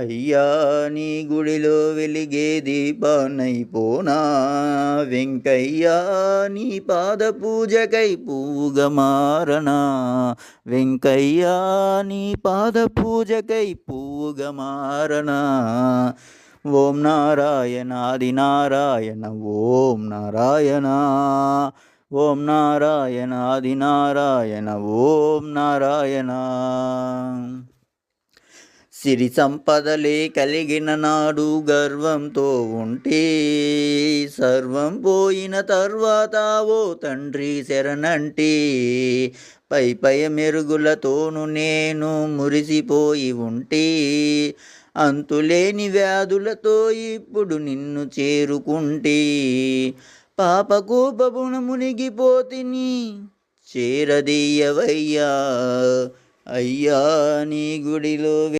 అయ్యా నీ గుడిలో వెలిగే దీపానైపోనా వెంకయ్యా నీ పాద పూజకై పువ్వుగా మారనా వెంకయ్యా నీ పాద పూజకై పువ్వుగా మారనా ఓం నారాయణ ఆది నారాయణ ఓం నారాయణ ఓం నారాయణ ఆది నారాయణ ఓం నారాయణ సిరి సంపదలే కలిగిన నాడు గర్వంతో ఉంటే సర్వం పోయిన తర్వాత ఓ తండ్రి శరణంటే పై పై మెరుగులతోను నేను మురిసిపోయి ఉంటే అంతులేని వ్యాధులతో ఇప్పుడు నిన్ను చేరుకుంటే పాపకోపమున మునిగిపోతిని చేరదీయవయ్యా. అయ్యా నీ గుడిలో